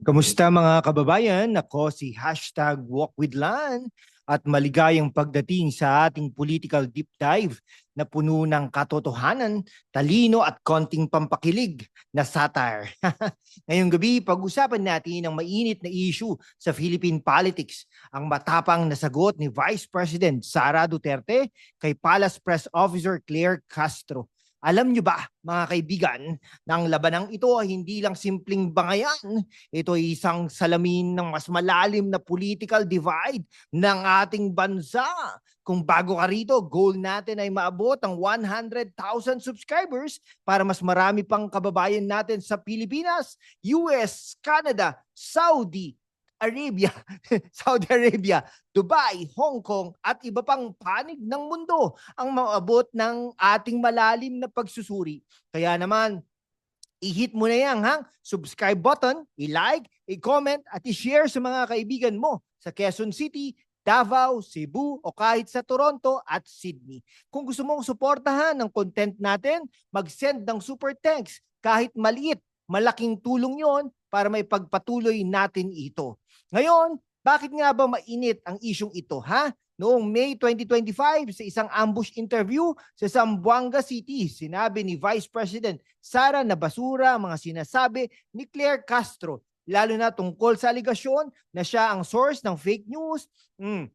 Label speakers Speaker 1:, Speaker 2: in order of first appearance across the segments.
Speaker 1: Kamusta mga kababayan? Ako si hashtag WalkWithLan at maligayang pagdating sa ating political deep dive na puno ng katotohanan, talino at konting pampakilig na satire. Ngayong gabi, pag-usapan natin ang mainit na issue sa Philippine politics, ang matapang na sagot ni Vice President Sara Duterte kay Palace Press Officer Claire Castro. Alam nyo ba, mga kaibigan, na ang labanang ito ay hindi lang simpleng bangayan. Ito ay isang salamin ng mas malalim na political divide ng ating bansa. Kung bago ka rito, goal natin ay maabot ang 100,000 subscribers para mas marami pang kababayan natin sa Pilipinas, US, Canada, Saudi, Arabia, Saudi Arabia, Dubai, Hong Kong at iba pang panig ng mundo ang maabot ng ating malalim na pagsusuri. Kaya naman, i-hit mo na yan ha, subscribe button, i-like, i-comment at i-share sa mga kaibigan mo sa Quezon City, Davao, Cebu o kahit sa Toronto at Sydney. Kung gusto mong suportahan ng content natin, mag-send ng super thanks kahit maliit, malaking tulong yon para may pagpatuloy natin ito. Ngayon, bakit nga ba mainit ang isyong ito, ha? Noong May 2025, sa isang ambush interview sa Zamboanga City, sinabi ni Vice President Sara na basura ang mga sinasabi ni Claire Castro, lalo na tungkol sa aligasyon na siya ang source ng fake news, mm,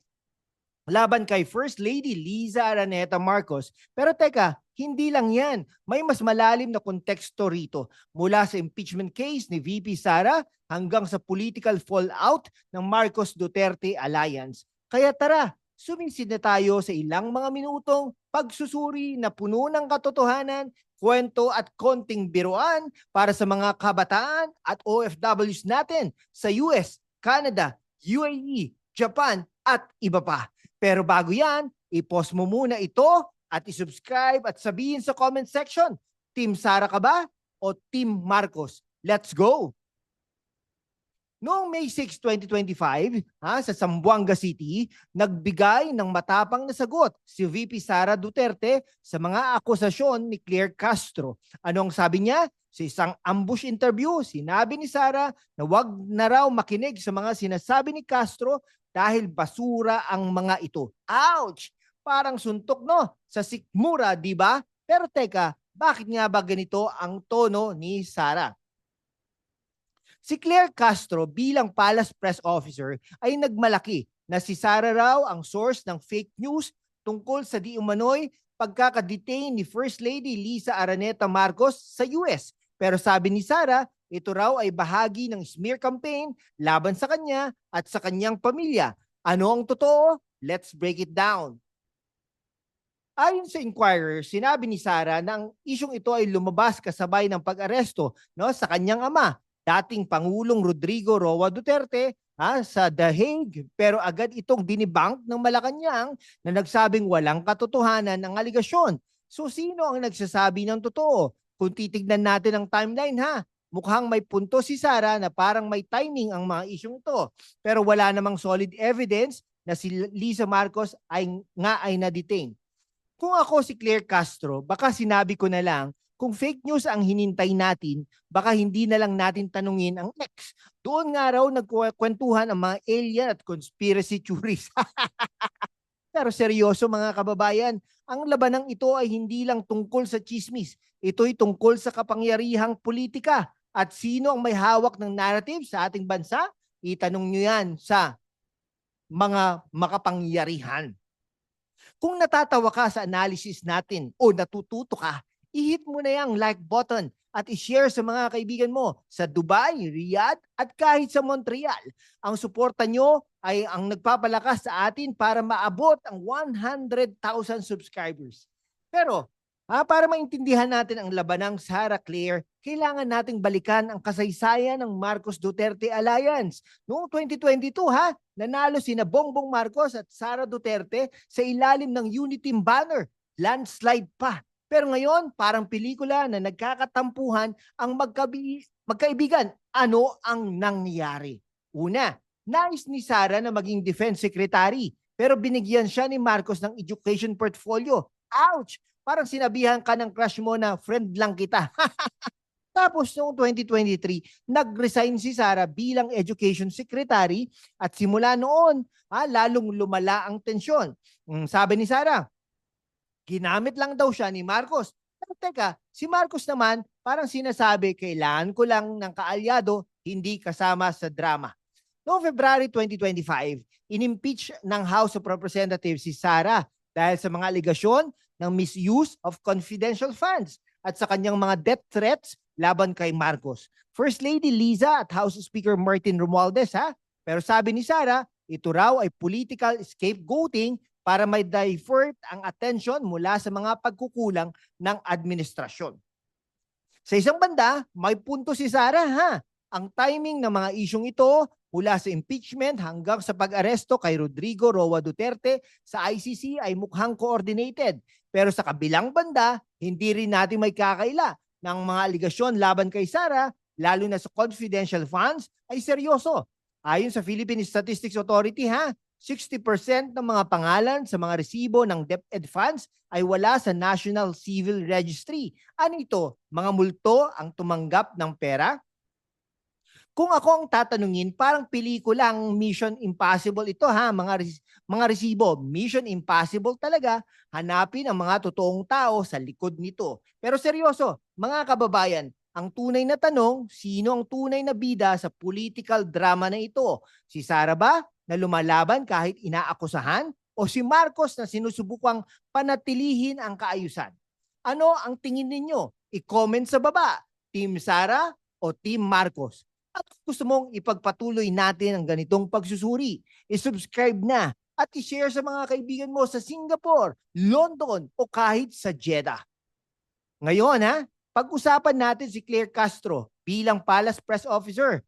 Speaker 1: laban kay First Lady Liza Araneta Marcos. Pero teka, hindi lang yan. May mas malalim na konteksto rito. Mula sa impeachment case ni VP Sara hanggang sa political fallout ng Marcos Duterte Alliance. Kaya tara, sumisid na tayo sa ilang mga minutong pagsusuri na puno ng katotohanan, kwento at konting biruan para sa mga kabataan at OFWs natin sa US, Canada, UAE, Japan at iba pa. Pero bago yan, i-post mo muna ito at i-subscribe at sabihin sa comment section, Team Sara ka ba o Team Marcos? Let's go! Noong May 6, 2025, ha, sa Zamboanga City, nagbigay ng matapang na sagot si VP Sara Duterte sa mga akusasyon ni Claire Castro. Ano ang sabi niya? Sa isang ambush interview, sinabi ni Sara na wag na raw makinig sa mga sinasabi ni Castro dahil basura ang mga ito. Ouch! Parang suntok no sa sikmura, di ba? Pero teka, bakit nga ba ganito ang tono ni Sara? Si Claire Castro bilang Palace Press Officer ay nagmalaki na si Sara raw ang source ng fake news tungkol sa di umano'y pagkakadetain ni First Lady Lisa Araneta Marcos sa US. Pero sabi ni Sara, ito raw ay bahagi ng smear campaign laban sa kanya at sa kanyang pamilya. Ano ang totoo? Let's break it down. Ayon sa Inquirer, sinabi ni Sara na ang isyong ito ay lumabas kasabay ng pag-aresto no, sa kanyang ama, dating Pangulong Rodrigo Roa Duterte ha, sa Hague. Pero agad itong dinibank ng Malacanang na nagsabing walang katotohanan ng aligasyon. So sino ang nagsasabi ng totoo? Kung titignan natin ang timeline ha, mukhang may punto si Sara na parang may timing ang mga isyong to. Pero wala namang solid evidence na si Lisa Marcos ay nga ay na-detain. Kung ako si Claire Castro, baka sinabi ko na lang, kung fake news ang hinintay natin, baka hindi na lang natin tanungin ang ex. Doon nga raw nagkwentuhan ang mga alien at conspiracy theories. Pero seryoso mga kababayan, ang labanang ito ay hindi lang tungkol sa chismis. Ito'y tungkol sa kapangyarihang politika at sino ang may hawak ng narrative sa ating bansa? Itanong nyo yan sa mga makapangyarihan. Kung natatawa ka sa analysis natin o natututo ka, i-hit mo na yung like button at i-share sa mga kaibigan mo sa Dubai, Riyadh at kahit sa Montreal. Ang suporta nyo ay ang nagpapalakas sa atin para maabot ang 100,000 subscribers. Pero Ah, para maintindihan natin ang labanang Sara Claire, kailangan nating balikan ang kasaysayan ng Marcos Duterte Alliance. Noong 2022 ha, nanalo sina Bongbong Marcos at Sara Duterte sa ilalim ng Unity banner. Landslide pa. Pero ngayon, parang pelikula na nagkakatampuhan ang magkabi- magkaibigan. Ano ang nangyari? Una, nais ni Sara na maging defense secretary pero binigyan siya ni Marcos ng education portfolio. Ouch! Parang sinabihan ka ng crush mo na friend lang kita. Tapos noong 2023, nag-resign si Sara bilang Education Secretary at simula noon, ah, lalong lumala ang tensyon. Mm, sabi ni Sara, ginamit lang daw siya ni Marcos. Teka, si Marcos naman parang sinasabi, kailangan ko lang ng kaalyado, hindi kasama sa drama. Noong February 2025, inimpeach ng House of Representatives si Sara dahil sa mga aligasyon ng misuse of confidential funds at sa kanyang mga death threats laban kay Marcos. First Lady Liza at House Speaker Martin Romualdez ha. Pero sabi ni Sara, ito raw ay political scapegoating para may divert ang attention mula sa mga pagkukulang ng administrasyon. Sa isang banda, may punto si Sara ha. Ang timing ng mga isyong ito mula sa impeachment hanggang sa pag-aresto kay Rodrigo Roa Duterte sa ICC ay mukhang coordinated. Pero sa kabilang banda, hindi rin natin may kakaila ng mga aligasyon laban kay Sara, lalo na sa confidential funds, ay seryoso. Ayon sa Philippine Statistics Authority ha, 60% ng mga pangalan sa mga resibo ng DepEd funds ay wala sa National Civil Registry. Ano ito? Mga multo ang tumanggap ng pera? Kung ako ang tatanungin, parang pelikula ang Mission Impossible ito ha, mga res- mga resibo. Mission Impossible talaga, hanapin ang mga totoong tao sa likod nito. Pero seryoso, mga kababayan, ang tunay na tanong, sino ang tunay na bida sa political drama na ito? Si Sara ba na lumalaban kahit inaakusahan? O si Marcos na sinusubukang panatilihin ang kaayusan? Ano ang tingin ninyo? I-comment sa baba. Team Sara o Team Marcos? At gusto mong ipagpatuloy natin ang ganitong pagsusuri, isubscribe na at i-share sa mga kaibigan mo sa Singapore, London o kahit sa Jeddah. Ngayon ha, pag-usapan natin si Claire Castro bilang Palace Press Officer.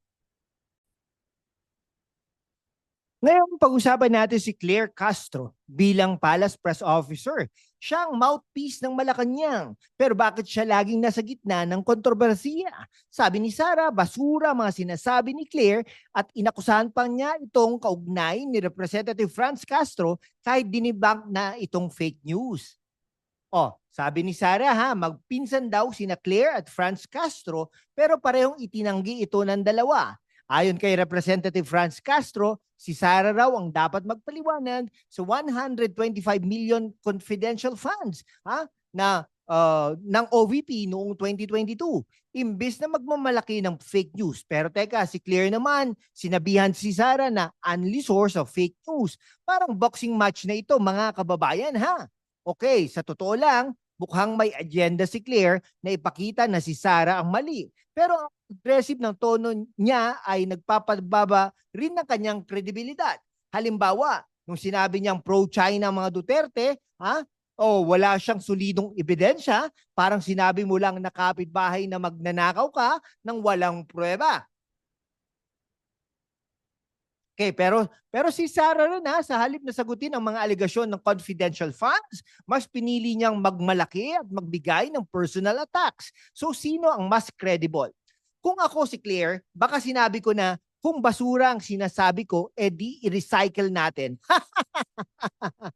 Speaker 1: Ngayon, pag-usapan natin si Claire Castro bilang Palace Press Officer. Siya ang mouthpiece ng Malacanang. Pero bakit siya laging nasa gitna ng kontrobersiya? Sabi ni Sara, basura mga sinasabi ni Claire at inakusahan pa niya itong kaugnay ni Representative Franz Castro kahit dinibang na itong fake news. Oh, sabi ni Sara ha, magpinsan daw sina Claire at Franz Castro pero parehong itinanggi ito ng dalawa. Ayon kay Representative Franz Castro, si Sara raw ang dapat magpaliwanag sa 125 million confidential funds ha, na uh, ng OVP noong 2022. Imbis na magmamalaki ng fake news. Pero teka, si Claire naman, sinabihan si Sara na only source of fake news. Parang boxing match na ito mga kababayan ha. Okay, sa totoo lang, mukhang may agenda si Claire na ipakita na si Sara ang mali. Pero ang aggressive ng tono niya ay nagpapababa rin ng kanyang kredibilidad. Halimbawa, nung sinabi niyang pro-China mga Duterte, ha? O wala siyang solidong ebidensya, parang sinabi mo lang na kapitbahay na magnanakaw ka nang walang pruweba. Okay, pero pero si Sarah rin ha, sa halip na sagutin ang mga alegasyon ng confidential funds, mas pinili niyang magmalaki at magbigay ng personal attacks. So sino ang mas credible? Kung ako si Claire, baka sinabi ko na kung basura ang sinasabi ko, edi i-recycle natin.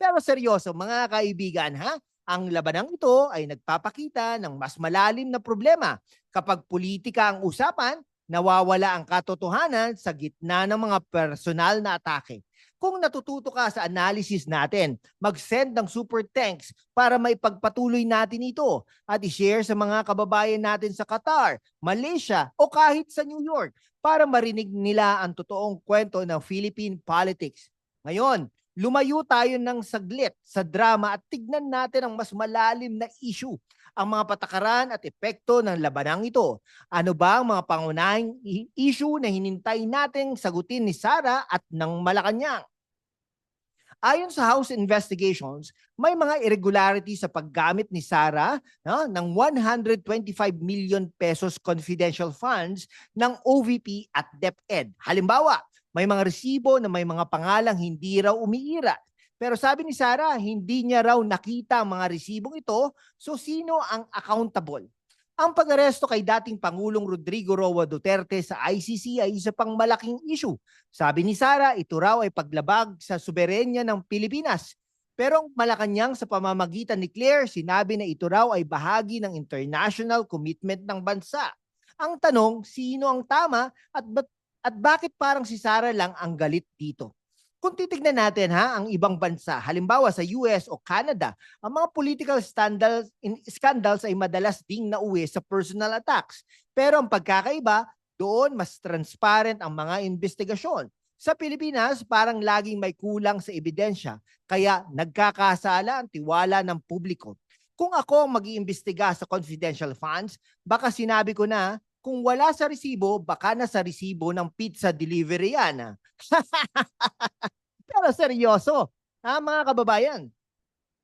Speaker 1: pero seryoso mga kaibigan ha, ang labanang ito ay nagpapakita ng mas malalim na problema. Kapag politika ang usapan, nawawala ang katotohanan sa gitna ng mga personal na atake. Kung natututo ka sa analysis natin, mag-send ng super thanks para may pagpatuloy natin ito at i-share sa mga kababayan natin sa Qatar, Malaysia o kahit sa New York para marinig nila ang totoong kwento ng Philippine politics. Ngayon, lumayo tayo ng saglit sa drama at tignan natin ang mas malalim na issue ang mga patakaran at epekto ng labanang ito. Ano ba ang mga pangunahing issue na hinintay nating sagutin ni Sara at ng Malacanang? Ayon sa House investigations, may mga irregularity sa paggamit ni Sara no, ng 125 million pesos confidential funds ng OVP at DepEd. Halimbawa, may mga resibo na may mga pangalang hindi raw umiira pero sabi ni Sara, hindi niya raw nakita ang mga resibong ito, so sino ang accountable? Ang pag-aresto kay dating Pangulong Rodrigo Roa Duterte sa ICC ay isa pang malaking issue. Sabi ni Sara, ito raw ay paglabag sa soberenya ng Pilipinas. Pero ang Malacanang sa pamamagitan ni Claire, sinabi na ito raw ay bahagi ng international commitment ng bansa. Ang tanong, sino ang tama at, bat- at bakit parang si Sara lang ang galit dito? Kung titignan natin ha, ang ibang bansa, halimbawa sa US o Canada, ang mga political scandals, in, scandals ay madalas ding nauwi sa personal attacks. Pero ang pagkakaiba, doon mas transparent ang mga investigasyon. Sa Pilipinas, parang laging may kulang sa ebidensya, kaya nagkakasala ang tiwala ng publiko. Kung ako ang mag-iimbestiga sa confidential funds, baka sinabi ko na, kung wala sa resibo, baka na sa resibo ng pizza delivery yan. ah. Pero seryoso, ha, mga kababayan,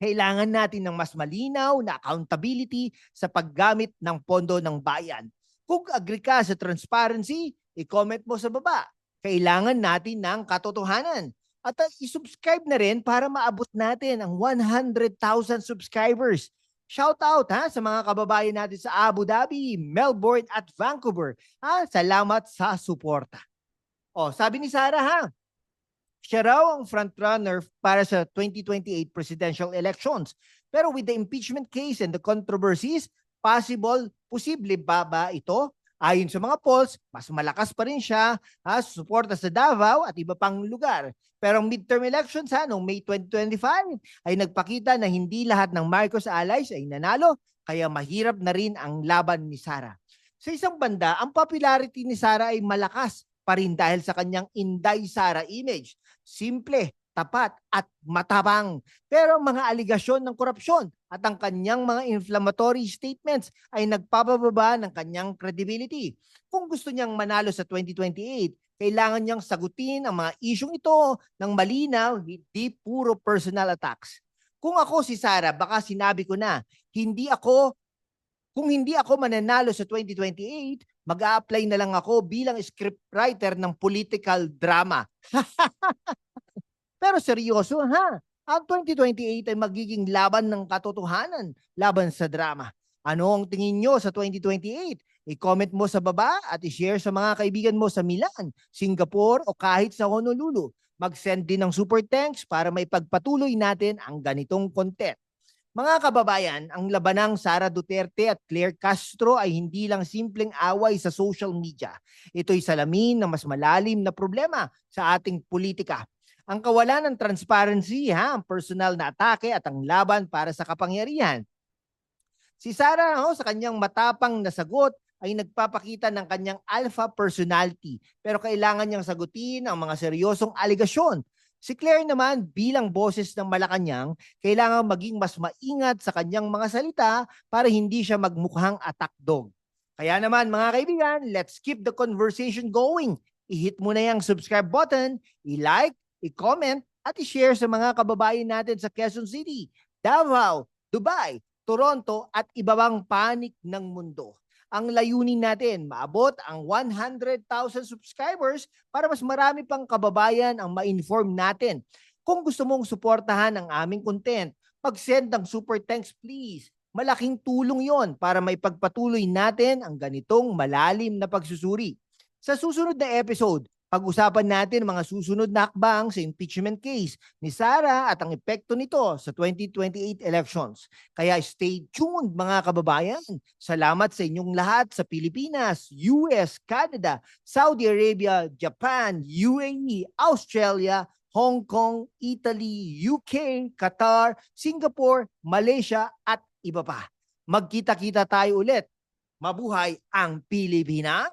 Speaker 1: kailangan natin ng mas malinaw na accountability sa paggamit ng pondo ng bayan. Kung agree ka sa transparency, i-comment mo sa baba. Kailangan natin ng katotohanan. At uh, i-subscribe na rin para maabot natin ang 100,000 subscribers. Shout out ha sa mga kababayan natin sa Abu Dhabi, Melbourne at Vancouver. Ha, salamat sa suporta. Oh, sabi ni Sarah ha, siya raw ang frontrunner para sa 2028 presidential elections. Pero with the impeachment case and the controversies, possible, posible ba ba ito? Ayon sa mga polls, mas malakas pa rin siya ha, suporta sa Davao at iba pang lugar. Pero ang midterm elections ha, noong May 2025 ay nagpakita na hindi lahat ng Marcos allies ay nanalo, kaya mahirap na rin ang laban ni Sara. Sa isang banda, ang popularity ni Sara ay malakas pa rin dahil sa kanyang Inday Sara image. Simple, tapat at matabang. Pero mga aligasyon ng korupsyon at ang kanyang mga inflammatory statements ay nagpapababa ng kanyang credibility. Kung gusto niyang manalo sa 2028, kailangan niyang sagutin ang mga isyong ito ng malinaw, hindi puro personal attacks. Kung ako si Sara, baka sinabi ko na, hindi ako kung hindi ako mananalo sa 2028, mag-a-apply na lang ako bilang scriptwriter ng political drama. Pero seryoso ha, ang 2028 ay magiging laban ng katotohanan, laban sa drama. Ano ang tingin nyo sa 2028? I-comment mo sa baba at i-share sa mga kaibigan mo sa Milan, Singapore o kahit sa Honolulu. Mag-send din ng super thanks para may pagpatuloy natin ang ganitong content. Mga kababayan, ang labanang Sara Duterte at Claire Castro ay hindi lang simpleng away sa social media. Ito'y salamin na mas malalim na problema sa ating politika. Ang kawalan ng transparency, ha, ang personal na atake at ang laban para sa kapangyarihan. Si Sara ho, sa kanyang matapang na sagot ay nagpapakita ng kanyang alpha personality pero kailangan niyang sagutin ang mga seryosong aligasyon Si Claire naman bilang boses ng Malacanang, kailangan maging mas maingat sa kanyang mga salita para hindi siya magmukhang attack dog. Kaya naman mga kaibigan, let's keep the conversation going. I-hit mo na yung subscribe button, i-like, i-comment, at i-share sa mga kababayan natin sa Quezon City, Davao, Dubai, Toronto, at iba pang panik ng mundo ang layunin natin, maabot ang 100,000 subscribers para mas marami pang kababayan ang ma-inform natin. Kung gusto mong suportahan ang aming content, mag-send ng super thanks please. Malaking tulong yon para may pagpatuloy natin ang ganitong malalim na pagsusuri. Sa susunod na episode, pag-usapan natin mga susunod na hakbang sa impeachment case ni Sara at ang epekto nito sa 2028 elections. Kaya stay tuned mga kababayan. Salamat sa inyong lahat sa Pilipinas, US, Canada, Saudi Arabia, Japan, UAE, Australia, Hong Kong, Italy, UK, Qatar, Singapore, Malaysia at iba pa. Magkita-kita tayo ulit. Mabuhay ang Pilipinas!